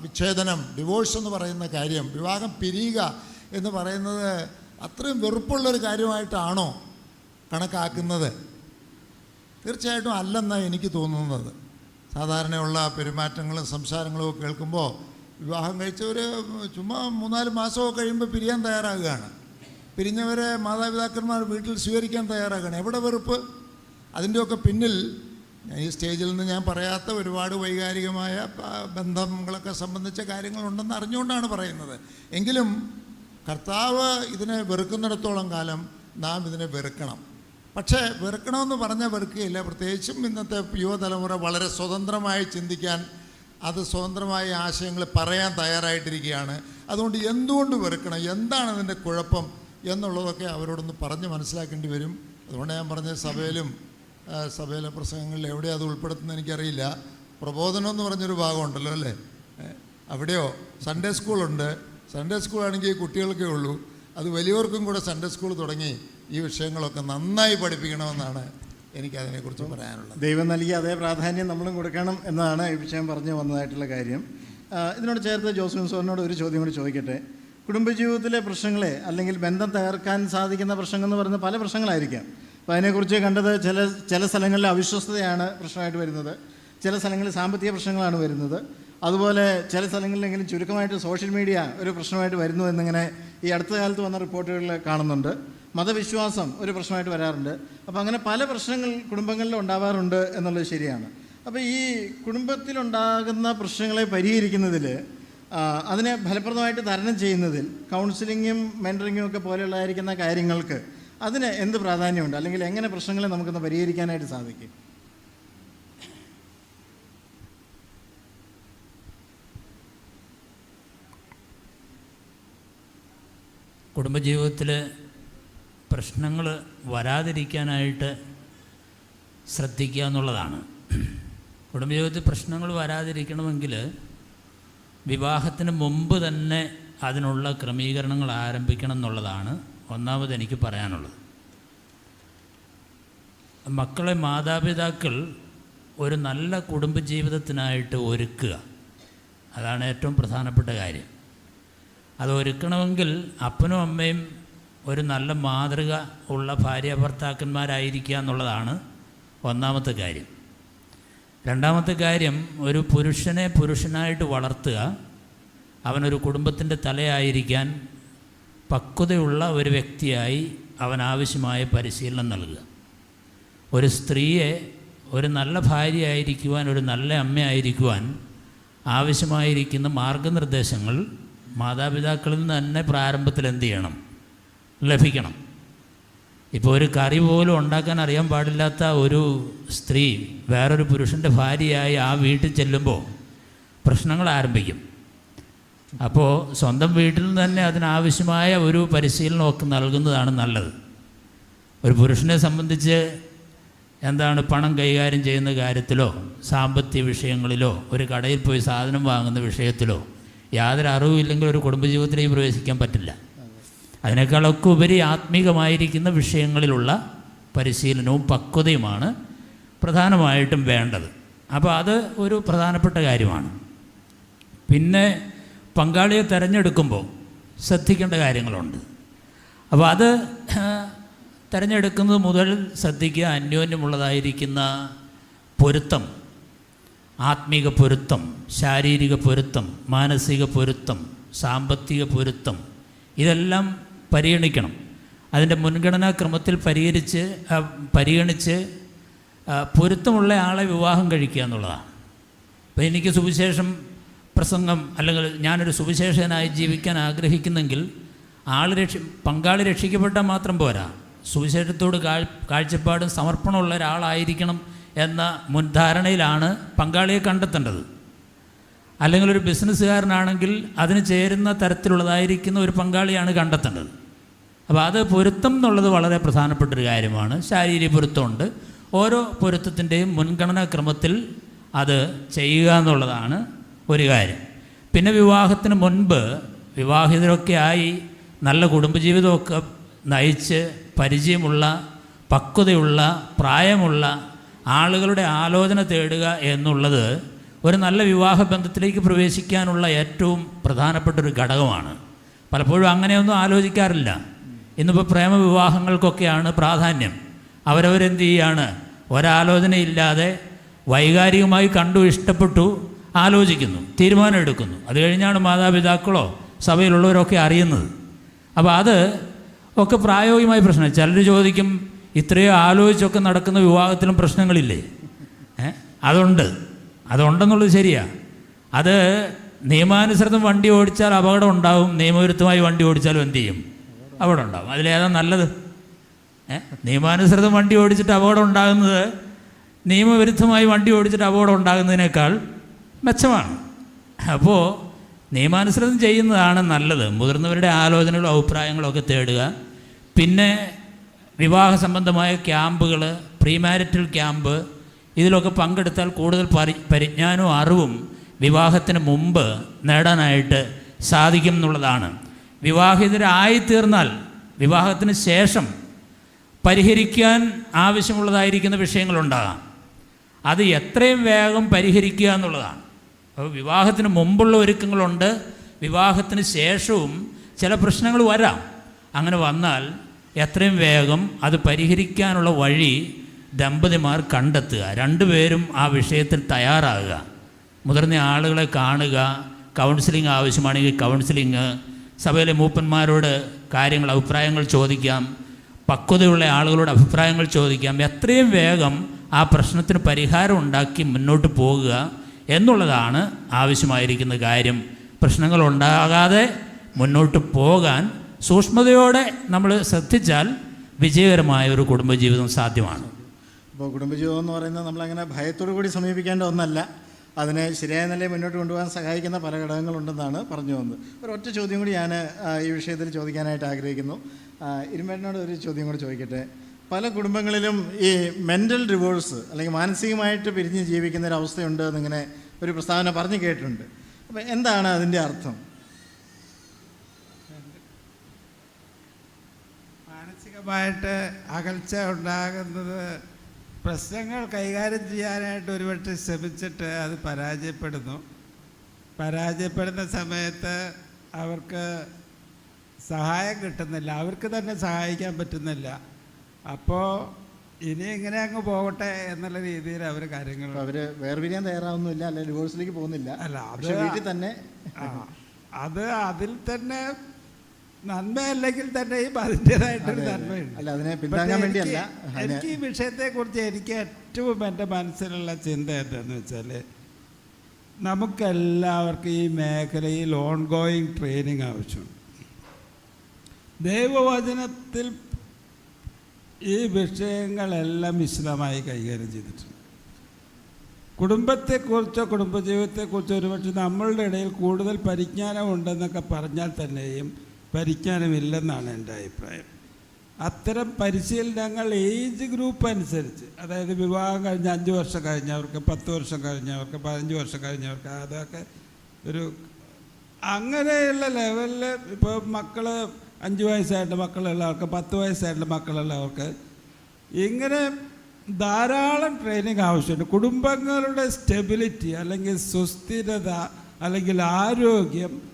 വിച്ഛേദനം ഡിവോഴ്സ് എന്ന് പറയുന്ന കാര്യം വിവാഹം പിരിയുക എന്ന് പറയുന്നത് അത്രയും വെറുപ്പുള്ളൊരു കാര്യമായിട്ടാണോ കണക്കാക്കുന്നത്? തീർച്ചയായിട്ടും അല്ലെന്നാണ് എനിക്ക് തോന്നുന്നത്. സാധാരണയുള്ള പെരുമാറ്റങ്ങളും സംസാരങ്ങളും കേൾക്കുമ്പോൾ വിവാഹം കഴിച്ചവർ ചുമ്മാ മൂന്നാൽ മാസമൊക്കെ കഴിയുമ്പോൾ പിരിയാൻ തയ്യാറാകുകയാണ്. പിരിഞ്ഞവരെ മാതാപിതാക്കന്മാർ വീട്ടിൽ സ്വീകരിക്കാൻ തയ്യാറാകുകയാണ്. എവിടെ വെറുപ്പ്? അതിന്റെയൊക്കെ പിന്നിൽ ഈ സ്റ്റേജിൽ നിന്ന് ഞാൻ പറയാത്ത ഒരുപാട് വൈകാരികമായ ബന്ധങ്ങളൊക്കെ സംബന്ധിച്ച കാര്യങ്ങളുണ്ടെന്ന് അറിഞ്ഞുകൊണ്ടാണ് പറയുന്നത്. എങ്കിലും കർത്താവ് ഇതിനെ വെറുക്കുന്നിടത്തോളം കാലം നാം ഇതിനെ വെറുക്കണം. പക്ഷേ വെറുക്കണമെന്ന് പറഞ്ഞാൽ വെറുക്കുകയില്ല. പ്രത്യേകിച്ചും ഇന്നത്തെ യുവതലമുറ വളരെ സ്വതന്ത്രമായി ചിന്തിക്കാൻ അത് സ്വതന്ത്രമായ ആശയങ്ങൾ പറയാൻ തയ്യാറായിട്ടിരിക്കുകയാണ്. അതുകൊണ്ട് എന്തുകൊണ്ട് വെറുക്കണം? എന്താണ് അതിന്റെ കുഴപ്പം എന്നുള്ളതൊക്കെ അവരോടൊന്ന് പറഞ്ഞ് മനസ്സിലാക്കേണ്ടി വരും. അതുകൊണ്ട് ഞാൻ പറഞ്ഞ സഭയിലും സഭയിലെ പ്രസംഗങ്ങളിൽ എവിടെ അത് ഉൾപ്പെടുത്തുന്നത് എനിക്കറിയില്ല. പ്രബോധനം എന്ന് പറഞ്ഞൊരു ഭാഗമുണ്ടല്ലോ അല്ലേ? അവിടെയോ? സൺഡേ സ്കൂളുണ്ട് സൺഡേ സ്കൂളാണെങ്കിൽ കുട്ടികൾക്കേ ഉള്ളൂ. അത് വലിയവർക്കും കൂടെ സൺഡേ സ്കൂൾ തുടങ്ങി ഈ വിഷയങ്ങളൊക്കെ നന്നായി പഠിപ്പിക്കണമെന്നാണ് എനിക്കതിനെക്കുറിച്ച് പറയാനുള്ളത്. ദൈവം നൽകിയ അതേ പ്രാധാന്യം നമ്മളും കൊടുക്കണം എന്നാണ് ഈ വിഷയം പറഞ്ഞു വന്നതായിട്ടുള്ള കാര്യം. ഇതിനോട് ചേർത്ത് ജോസഫ് സോറിനോട് ഒരു ചോദ്യം കൂടി ചോദിക്കട്ടെ. കുടുംബജീവിതത്തിലെ പ്രശ്നങ്ങളെ അല്ലെങ്കിൽ ബന്ധം തകർക്കാൻ സാധിക്കുന്ന പ്രശ്നങ്ങൾ എന്ന് പറയുന്ന പല പ്രശ്നങ്ങളായിരിക്കാം. അപ്പോൾ അതിനെക്കുറിച്ച് കണ്ടത് ചില ചില സ്ഥലങ്ങളിൽ അവിശ്വസ്തതയാണ് പ്രശ്നമായിട്ട് വരുന്നത്. ചില സ്ഥലങ്ങളിൽ സാമ്പത്തിക പ്രശ്നങ്ങളാണ് വരുന്നത്. അതുപോലെ ചില സ്ഥലങ്ങളിലെങ്കിലും ചുരുക്കമായിട്ട് സോഷ്യൽ മീഡിയ ഒരു പ്രശ്നമായിട്ട് വരുന്നു എന്നിങ്ങനെ ഈ അടുത്ത കാലത്ത് വന്ന റിപ്പോർട്ടുകളിൽ കാണുന്നുണ്ട്. മതവിശ്വാസം ഒരു പ്രശ്നമായിട്ട് വരാറുണ്ട്. അപ്പോൾ അങ്ങനെ പല പ്രശ്നങ്ങൾ കുടുംബങ്ങളിൽ ഉണ്ടാവാറുണ്ട് എന്നുള്ളത് ശരിയാണ്. അപ്പോൾ ഈ കുടുംബത്തിലുണ്ടാകുന്ന പ്രശ്നങ്ങളെ പരിഹരിക്കുന്നതിൽ അതിനെ ഫലപ്രദമായിട്ട് തരണം ചെയ്യുന്നതിൽ കൗൺസിലിങ്ങും മെന്ററിങ്ങും ഒക്കെ പോലെയുള്ളതായിരിക്കുന്ന കാര്യങ്ങൾക്ക് അതിന് എന്ത് പ്രാധാന്യമുണ്ട്? അല്ലെങ്കിൽ എങ്ങനെ പ്രശ്നങ്ങളെ നമുക്കൊന്ന് പരിഹരിക്കാനായിട്ട് സാധിക്കും? കുടുംബജീവിതത്തിൽ പ്രശ്നങ്ങൾ വരാതിരിക്കാനായിട്ട് ശ്രദ്ധിക്കുക എന്നുള്ളതാണ്. കുടുംബജീവിതത്തിൽ പ്രശ്നങ്ങൾ വരാതിരിക്കണമെങ്കിൽ വിവാഹത്തിന് മുമ്പ് തന്നെ അതിനുള്ള ക്രമീകരണങ്ങൾ ആരംഭിക്കണം എന്നുള്ളതാണ് ഒന്നാമത് എനിക്ക് പറയാനുള്ളത്. മക്കളെ മാതാപിതാക്കൾ ഒരു നല്ല കുടുംബജീവിതത്തിനായിട്ട് ഒരുക്കുക. അതാണ് ഏറ്റവും പ്രധാനപ്പെട്ട കാര്യം. അത് ഒരുക്കണമെങ്കിൽ അപ്പനും അമ്മയും ഒരു നല്ല മാതൃക ഉള്ള ഭാര്യ ഭർത്താക്കന്മാരായിരിക്കുക എന്നുള്ളതാണ് ഒന്നാമത്തെ കാര്യം. രണ്ടാമത്തെ കാര്യം ഒരു പുരുഷനെ പുരുഷനായിട്ട് വളർത്തുക അവനൊരു കുടുംബത്തിന്റെ തലയായിരിക്കാൻ പക്വതയുള്ള ഒരു വ്യക്തിയായി അവൻ ആവശ്യമായ പരിശീലനം നൽകുക. ഒരു സ്ത്രീയെ ഒരു നല്ല ഭാര്യയായിരിക്കുവാൻ ഒരു നല്ല അമ്മയായിരിക്കുവാൻ ആവശ്യമായിരിക്കുന്ന മാർഗനിർദ്ദേശങ്ങൾ മാതാപിതാക്കളിൽ നിന്ന് തന്നെ പ്രാരംഭത്തിൽ എന്ത് ചെയ്യണം? ലഭിക്കണം. ഇപ്പോൾ ഒരു കറി പോലും ഉണ്ടാക്കാൻ അറിയാൻ പാടില്ലാത്ത ഒരു സ്ത്രീ വേറൊരു പുരുഷന്റെ ഭാര്യയായി ആ വീട്ടിൽ ചെല്ലുമ്പോൾ പ്രശ്നങ്ങൾ ആരംഭിക്കും. അപ്പോൾ സ്വന്തം വീട്ടിൽ നിന്ന് തന്നെ അതിനാവശ്യമായ ഒരു പരിശീലനമൊക്കെ നൽകുന്നതാണ് നല്ലത്. ഒരു പുരുഷനെ സംബന്ധിച്ച് എന്താണ് പണം കൈകാര്യം ചെയ്യുന്ന കാര്യത്തിലോ സാമ്പത്തിക വിഷയങ്ങളിലോ ഒരു കടയിൽ പോയി സാധനം വാങ്ങുന്ന വിഷയത്തിലോ യാതൊരു അറിവുമില്ലെങ്കിൽ ഒരു കുടുംബജീവിതത്തിലേക്ക് പ്രവേശിക്കാൻ പറ്റില്ല. അതിനേക്കാളൊക്കെ ഉപരി ആത്മീകമായിരിക്കുന്ന വിഷയങ്ങളിലുള്ള പരിശീലനവും പക്വതയുമാണ് പ്രധാനമായിട്ടും വേണ്ടത്. അപ്പോൾ അത് ഒരു പ്രധാനപ്പെട്ട കാര്യമാണ്. പിന്നെ പങ്കാളിയെ തിരഞ്ഞെടുക്കുമ്പോൾ ശ്രദ്ധിക്കേണ്ട കാര്യങ്ങളുണ്ട്. അപ്പോൾ അത് തിരഞ്ഞെടുക്കുന്നത് മുതൽ ശ്രദ്ധിക്കുക അന്യോന്യമുള്ളതായിരിക്കുന്ന പൊരുത്തം ആത്മീക പൊരുത്തം ശാരീരിക പൊരുത്തം മാനസിക പൊരുത്തം സാമ്പത്തിക പൊരുത്തം ഇതെല്ലാം പരിഗണിക്കണം. അതിന്റെ മുൻഗണനാക്രമത്തിൽ പരിഹരിച്ച് പരിഗണിച്ച് പൊരുത്തമുള്ള ആളെ വിവാഹം കഴിക്കുക എന്നുള്ളതാണ്. അപ്പോൾ എനിക്ക് സുവിശേഷം പ്രസംഗം അല്ലെങ്കിൽ ഞാനൊരു സുവിശേഷകനായി ജീവിക്കാൻ ആഗ്രഹിക്കുന്നെങ്കിൽ ആൾ രക്ഷി പങ്കാളി രക്ഷിക്കപ്പെട്ടാൽ മാത്രം പോരാ. സുവിശേഷത്തോട് കാഴ് കാഴ്ചപ്പാടും സമർപ്പണമുള്ള ഒരാളായിരിക്കണം എന്ന മുൻധാരണയിലാണ് പങ്കാളിയെ കണ്ടെത്തേണ്ടത്. അല്ലെങ്കിൽ ഒരു ബിസിനസ്സുകാരനാണെങ്കിൽ അതിന് ചേരുന്ന തരത്തിലുള്ളതായിരിക്കുന്ന ഒരു പങ്കാളിയാണ് കണ്ടെത്തേണ്ടത്. അപ്പോൾ അത് പൊരുത്തം എന്നുള്ളത് വളരെ പ്രധാനപ്പെട്ട ഒരു കാര്യമാണ്. ശാരീരിക പൊരുത്തമുണ്ട്. ഓരോ പൊരുത്തത്തിന്റെയും മുൻഗണനാക്രമത്തിൽ അത് ചെയ്യുക എന്നുള്ളതാണ് ഒരു കാര്യം. പിന്നെ വിവാഹത്തിന് മുൻപ് വിവാഹിതരൊക്കെ ആയി നല്ല കുടുംബജീവിതമൊക്കെ നയിച്ച് പരിചയമുള്ള പക്വതയുള്ള പ്രായമുള്ള ആളുകളുടെ ആലോചന തേടുക എന്നുള്ളത് ഒരു നല്ല വിവാഹ ബന്ധത്തിലേക്ക് പ്രവേശിക്കാനുള്ള ഏറ്റവും പ്രധാനപ്പെട്ട ഒരു ഘടകമാണ്. പലപ്പോഴും അങ്ങനെയൊന്നും ആലോചിക്കാറില്ല. ഇന്നിപ്പോൾ പ്രേമവിവാഹങ്ങൾക്കൊക്കെയാണ് പ്രാധാന്യം. അവരവരെന്ത് ചെയ്യാണ്? ഒരാലോചനയില്ലാതെ വൈകാരികമായി കണ്ടു ഇഷ്ടപ്പെട്ടു ആലോചിക്കുന്നു തീരുമാനം എടുക്കുന്നു അത് കഴിഞ്ഞാണ് മാതാപിതാക്കളോ സഭയിലുള്ളവരൊക്കെ അറിയുന്നത്. അപ്പോൾ അത് ഒക്കെ പ്രായോഗികമായ പ്രശ്നം ചിലർ ചോദിക്കും ഇത്രയോ ആലോചിച്ചൊക്കെ നടക്കുന്ന വിവാഹത്തിലും പ്രശ്നങ്ങളില്ലേ? അതുണ്ട്. അതുണ്ടെന്നുള്ളത് ശരിയാ. അത് നിയമാനുസൃതം വണ്ടി ഓടിച്ചാൽ അപകടം ഉണ്ടാവും. നിയമവിരുദ്ധമായി വണ്ടി ഓടിച്ചാലും എന്ത് ചെയ്യും? അപകടം ഉണ്ടാവും. അതിലേതാ നല്ലത്? നിയമാനുസൃതം വണ്ടി ഓടിച്ചിട്ട് അപകടം ഉണ്ടാകുന്നത് നിയമവിരുദ്ധമായി വണ്ടി ഓടിച്ചിട്ട് അപകടം ഉണ്ടാകുന്നതിനേക്കാൾ മെച്ചമാണ്. അപ്പോൾ നിയമാനുസൃതം ചെയ്യുന്നതാണ് നല്ലത്. മുതിർന്നവരുടെ ആലോചനകളും അഭിപ്രായങ്ങളും ഒക്കെ തേടുക. പിന്നെ വിവാഹ സംബന്ധമായ ക്യാമ്പുകൾ പ്രീമാരിറ്റൽ ക്യാമ്പ് ഇതിലൊക്കെ പങ്കെടുത്താൽ കൂടുതൽ പരി പരിജ്ഞാനവും അറിവും വിവാഹത്തിന് മുമ്പ് നേടാനായിട്ട് സാധിക്കും എന്നുള്ളതാണ്. വിവാഹിതരായിത്തീർന്നാൽ വിവാഹത്തിന് ശേഷം പരിഹരിക്കാൻ ആവശ്യമുള്ളതായിരിക്കുന്ന വിഷയങ്ങളുണ്ടാകാം. അത് എത്രയും വേഗം പരിഹരിക്കുക എന്നുള്ളതാണ്. അപ്പോൾ വിവാഹത്തിന് മുമ്പുള്ള ഒരുക്കങ്ങളുണ്ട് വിവാഹത്തിന് ശേഷവും ചില പ്രശ്നങ്ങൾ വരാം. അങ്ങനെ വന്നാൽ എത്രയും വേഗം അത് പരിഹരിക്കാനുള്ള വഴി ദമ്പതിമാർ കണ്ടെത്തുക. രണ്ടുപേരും ആ വിഷയത്തിൽ തയ്യാറാകുക. മുതിർന്ന ആളുകളെ കാണുക കൗൺസിലിംഗ് ആവശ്യമാണെങ്കിൽ കൗൺസിലിംഗ് സഭയിലെ മൂപ്പന്മാരോട് കാര്യങ്ങൾ അഭിപ്രായങ്ങൾ ചോദിക്കാം പക്വതയുള്ള ആളുകളോട് അഭിപ്രായങ്ങൾ ചോദിക്കാം. എത്രയും വേഗം ആ പ്രശ്നത്തിന് പരിഹാരം ഉണ്ടാക്കി മുന്നോട്ട് പോകുക എന്നുള്ളതാണ് ആവശ്യമായിരിക്കുന്ന കാര്യം. പ്രശ്നങ്ങൾ ഉണ്ടാകാതെ മുന്നോട്ട് പോകാൻ സൂക്ഷ്മതയോടെ നമ്മൾ ശ്രദ്ധിച്ചാൽ വിജയകരമായ ഒരു കുടുംബജീവിതം സാധ്യമാണ്. അപ്പോൾ കുടുംബജീവിതം എന്ന് പറയുന്നത് നമ്മളങ്ങനെ ഭയത്തോടു കൂടി സമീപിക്കേണ്ട ഒന്നല്ല. അതിനെ ശരിയായ നിലയിൽ മുന്നോട്ട് കൊണ്ടുപോകാൻ സഹായിക്കുന്ന പല ഘടകങ്ങളുണ്ടെന്നാണ് പറഞ്ഞു വന്നത് ഒരു ഒറ്റ ചോദ്യം കൂടി ഞാൻ ഈ വിഷയത്തിൽ ചോദിക്കാനായിട്ട് ആഗ്രഹിക്കുന്നു. ഇരുമേട്ടനോട് ഒരു ചോദ്യം കൂടി ചോദിക്കട്ടെ. പല കുടുംബങ്ങളിലും ഈ മെന്റൽ റിവേഴ്സ് അല്ലെങ്കിൽ മാനസികമായിട്ട് പിരിഞ്ഞ് ജീവിക്കുന്ന ഒരു അവസ്ഥയുണ്ട് എന്നിങ്ങനെ ഒരു പ്രസ്താവന പറഞ്ഞു കേട്ടിട്ടുണ്ട്. അപ്പോൾ എന്താണ് അതിന്റെ അർത്ഥം? മാനസികമായിട്ട് അകൽച്ച ഉണ്ടാകുന്നത് പ്രശ്നങ്ങൾ കൈകാര്യം ചെയ്യാനായിട്ട് ഒരുപക്ഷെ ശ്രമിച്ചിട്ട് അത് പരാജയപ്പെടുന്നു. പരാജയപ്പെടുന്ന സമയത്ത് അവർക്ക് സഹായം കിട്ടുന്നില്ല. അവർക്ക് തന്നെ സഹായിക്കാൻ പറ്റുന്നില്ല. അപ്പോൾ ഇനി ഇങ്ങനെ അങ്ങ് പോകട്ടെ എന്നുള്ള രീതിയിൽ അവർ കാര്യങ്ങൾ അവർ വേർപിരിയാൻ തയ്യാറാവുന്നില്ല അല്ലെങ്കിൽ ഡിവോഴ്സിലേക്ക് പോകുന്നില്ല. അല്ല, പക്ഷേ വീട്ടിൽ തന്നെ അത് അതിൽ തന്നെ നന്മയല്ലെങ്കിൽ തന്നെയും അതിന്റെതായിട്ടൊരു അതെ, അതെ. നന്മയുണ്ട് അല്ല, അതിനെ പിന്താങ്ങാൻ എനിക്ക് വേണ്ടിയല്ല. എനിക്ക് ഈ വിഷയത്തെക്കുറിച്ച് എനിക്ക് ഏറ്റവും എന്റെ മനസ്സിലുള്ള ചിന്ത എന്താണെന്ന് വെച്ചാൽ നമുക്കെല്ലാവർക്കും ഈ മേഖലയിൽ ഓൺ ഗോയിങ് ട്രെയിനിങ് ആവശ്യമുണ്ട് ദൈവവചനത്തിൽ ഈ വിഷയങ്ങളെല്ലാം വിശദമായി കൈകാര്യം ചെയ്തിട്ടുണ്ട് കുടുംബത്തെക്കുറിച്ചോ കുടുംബജീവിതത്തെക്കുറിച്ചോ ഒരുപക്ഷെ നമ്മളുടെ ഇടയിൽ കൂടുതൽ പരിജ്ഞാനം ഉണ്ടെന്നൊക്കെ പറഞ്ഞാൽ തന്നെയും പരിജ്ഞാനമില്ലെന്നാണ് എന്റെ അഭിപ്രായം. അത്തരം പരിശീലനങ്ങൾ ഏജ് ഗ്രൂപ്പ് അനുസരിച്ച് അതായത് വിവാഹം കഴിഞ്ഞ അഞ്ച് വർഷം കഴിഞ്ഞവർക്ക് പത്ത് വർഷം കഴിഞ്ഞവർക്ക് പതിനഞ്ച് വർഷം കഴിഞ്ഞവർക്ക് അതൊക്കെ ഒരു അങ്ങനെയുള്ള ലെവലിൽ ഇപ്പോൾ മക്കൾ അഞ്ച് വയസ്സായിട്ട് മക്കളുള്ളവർക്ക് പത്ത് വയസ്സായിട്ട് മക്കളുള്ളവർക്ക് ഇങ്ങനെ ധാരാളം ട്രെയിനിങ് ആവശ്യമുണ്ട്. കുടുംബങ്ങളുടെ സ്റ്റെബിലിറ്റി അല്ലെങ്കിൽ സുസ്ഥിരത അല്ലെങ്കിൽ ആരോഗ്യം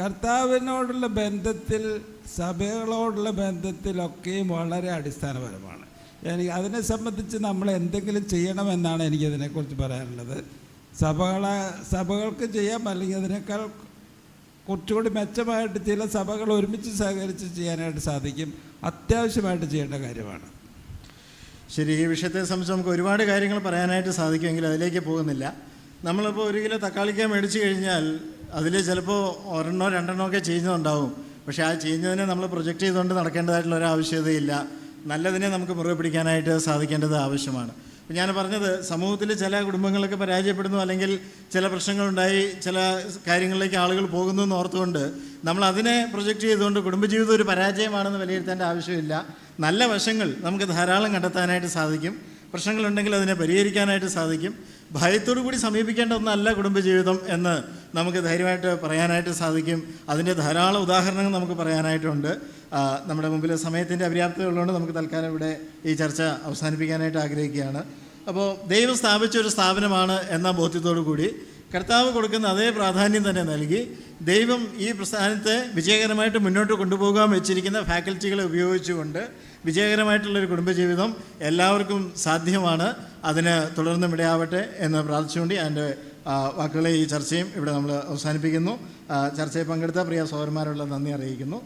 കർത്താവിനോടുള്ള ബന്ധത്തിൽ സഭകളോടുള്ള ബന്ധത്തിലൊക്കെയും വളരെ അടിസ്ഥാനപരമാണ്. എനിക്ക് അതിനെ സംബന്ധിച്ച് നമ്മൾ എന്തെങ്കിലും ചെയ്യണമെന്നാണ് എനിക്കതിനെക്കുറിച്ച് പറയാനുള്ളത്. സഭകളെ സഭകൾക്ക് ചെയ്യാം അല്ലെങ്കിൽ അതിനേക്കാൾ കുറച്ചുകൂടി മെച്ചമായിട്ട് ചില സഭകൾ ഒരുമിച്ച് സഹകരിച്ച് ചെയ്യാനായിട്ട് സാധിക്കും. അത്യാവശ്യമായിട്ട് ചെയ്യേണ്ട കാര്യമാണ്. ശരി ഈ വിഷയത്തെ സംബന്ധിച്ച് നമുക്ക് ഒരുപാട് കാര്യങ്ങൾ പറയാനായിട്ട് സാധിക്കുമെങ്കിൽ അതിലേക്ക് പോകുന്നില്ല. നമ്മളിപ്പോൾ ഒരു കിലോ തക്കാളിക്ക മേടിച്ചു കഴിഞ്ഞാൽ അതിൽ ചിലപ്പോൾ ഒരെണ്ണോ രണ്ടെണ്ണോ ഒക്കെ ചെയ്യുന്നുണ്ടാവും പക്ഷേ ആ ചെയ്യുന്നതിനെ നമ്മൾ പ്രൊജക്റ്റ് ചെയ്തുകൊണ്ട് നടക്കേണ്ടതായിട്ടുള്ള ഒരു ആവശ്യകതയില്ല നല്ലതിനെ നമുക്ക് മുറുകെ പിടിക്കാനായിട്ട് സാധിക്കേണ്ടത് ആവശ്യമാണ്. അപ്പം ഞാൻ പറഞ്ഞത് സമൂഹത്തിൽ ചില കുടുംബങ്ങളൊക്കെ പരാജയപ്പെടുന്നു അല്ലെങ്കിൽ ചില പ്രശ്നങ്ങളുണ്ടായി ചില കാര്യങ്ങളിലേക്ക് ആളുകൾ പോകുന്നു എന്ന് ഓർത്തുകൊണ്ട് നമ്മൾ അതിനെ പ്രൊജക്റ്റ് ചെയ്തുകൊണ്ട് കുടുംബജീവിതം ഒരു പരാജയമാണെന്ന് വിലയിരുത്തേണ്ട ആവശ്യമില്ല. നല്ല വശങ്ങൾ നമുക്ക് ധാരാളം കണ്ടെത്താനായിട്ട് സാധിക്കും. പ്രശ്നങ്ങളുണ്ടെങ്കിൽ അതിനെ പരിഹരിക്കാനായിട്ട് സാധിക്കും. ഭയത്തോടു കൂടി സമീപിക്കേണ്ട ഒന്നല്ല കുടുംബജീവിതം എന്ന് നമുക്ക് ധൈര്യമായിട്ട് പറയാനായിട്ട് സാധിക്കും. അതിന്റെ ധാരാളം ഉദാഹരണങ്ങൾ നമുക്ക് പറയാനായിട്ടുണ്ട്. നമ്മുടെ മുമ്പിൽ സമയത്തിന്റെ അപര്യാപ്തത ഉള്ളതുകൊണ്ട് നമുക്ക് തൽക്കാലം ഇവിടെ ഈ ചർച്ച അവസാനിപ്പിക്കാനായിട്ട് ആഗ്രഹിക്കുകയാണ്. അപ്പോൾ ദൈവം സ്ഥാപിച്ച ഒരു സ്ഥാപനമാണ് എന്ന ബോധ്യത്തോടു കൂടി കർത്താവ് കൊടുക്കുന്ന അതേ പ്രാധാന്യം തന്നെ നൽകി ദൈവം ഈ പ്രസ്ഥാനത്തെ വിജയകരമായിട്ട് മുന്നോട്ട് കൊണ്ടുപോകാൻ വെച്ചിരിക്കുന്ന ഫാക്കൽറ്റികളെ ഉപയോഗിച്ചുകൊണ്ട് വിജയകരമായിട്ടുള്ളൊരു കുടുംബജീവിതം എല്ലാവർക്കും സാധ്യമാണ്. അതിന് തുടർന്നും ഇടയാവട്ടെ എന്ന് പ്രാർത്ഥിച്ചുകൊണ്ട് എന്റെ വാക്കുകളെ ഈ ചർച്ചയും ഇവിടെ നമ്മൾ അവസാനിപ്പിക്കുന്നു. ചർച്ചയിൽ പങ്കെടുത്ത പ്രിയ സഹോദരന്മാരുള്ള നന്ദി അറിയിക്കുന്നു.